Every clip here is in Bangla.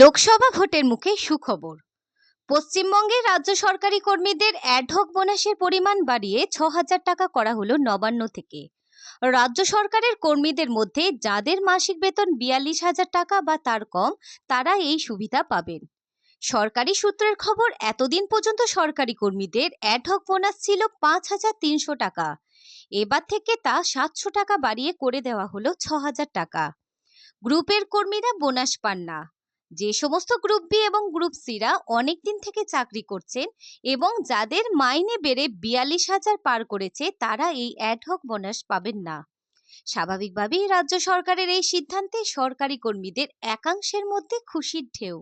লোকসভা ভোটের মুখে সুখবর। পশ্চিমবঙ্গে রাজ্য সরকারি কর্মীদের অ্যাডহক বোনাসের পরিমাণ বাড়িয়ে ছ হাজার টাকা করা হলো নবান্ন থেকে। রাজ্য সরকারের কর্মীদের মধ্যে যাদের মাসিক বেতন বিয়াল্লিশ হাজার টাকা বা তার কম, তারা এই সুবিধা পাবেন। সরকারি সূত্রের খবর, এতদিন পর্যন্ত সরকারি কর্মীদের অ্যাডহক বোনাস ছিল পাঁচ হাজার তিনশো টাকা। এবার থেকে তা সাতশো টাকা বাড়িয়ে করে দেওয়া হলো ছ হাজার টাকা। গ্রুপের কর্মীরা বোনাস পান না। যে সমস্ত গ্রুপ বি এবং গ্রুপ সিরা অনেকদিন থেকে চাকরি করছেন এবং যাদের মাইনে বেড়ে বিয়াল্লিশ হাজার পার করেছে, তারা এই অ্যাডহক বোনাস পাবেন না। স্বাভাবিকভাবেই রাজ্য সরকারের এই সিদ্ধান্তে সরকারি কর্মীদের একাংশের মধ্যে খুশির ঢেউ।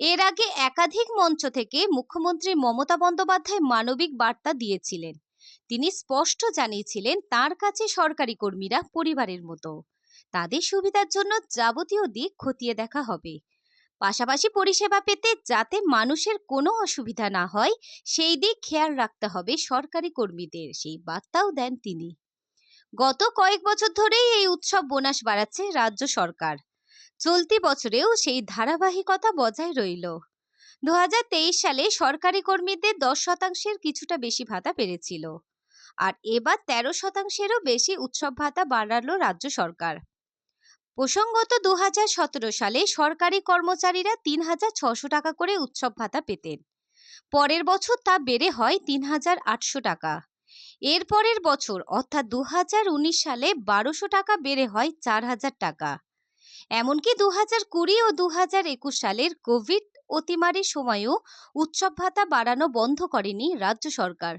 এর আগে একাধিক মঞ্চ থেকে মুখ্যমন্ত্রী মমতা বন্দ্যোপাধ্যায় মানবিক বার্তা দিয়েছিলেন। তিনি স্পষ্ট জানিয়েছিলেন, তার কাছে সরকারি কর্মীরা পরিবারের মতো। তাদের সুবিধার জন্য যাবতীয় দিক খতিয়ে দেখা হবে। পাশাপাশি পরিষেবা পেতে যাতে মানুষের কোনো অসুবিধা না হয়, সেই দিক খেয়াল রাখতে হবে সরকারি কর্মীদের, সেই বার্তাও দেন তিনি। গত কয়েক বছর ধরেই এই উৎসব বোনাস বাড়াচ্ছে রাজ্য সরকার। চলতি বছরেও সেই ধারাবাহিকতা বজায় রইল। দু হাজার তেইশ সালে সরকারি কর্মীদের দশ শতাংশের কিছুটা বেশি ভাতা পেরেছিল আর এবার তেরো শতাংশেরও বেশি উৎসব ভাতা বাড়ালো রাজ্য সরকার। প্রসঙ্গত দু হাজার সতেরো সালে সরকারি কর্মচারীরা তিন হাজার ছশো টাকা করে উৎসব ভাতা পেতেন। পরের বছর তা বেড়ে হয় তিন হাজার আটশো টাকা। এর পরের বছর, অর্থাৎ দু হাজার উনিশ সালে বারোশো টাকা বেড়ে হয় চার হাজার টাকা। এমনকি দু হাজার কুড়ি ও দু হাজার একুশ সালের কোভিড অতিমারির সময়ও উৎসব ভাতা বাড়ানো বন্ধ করেনি রাজ্য সরকার।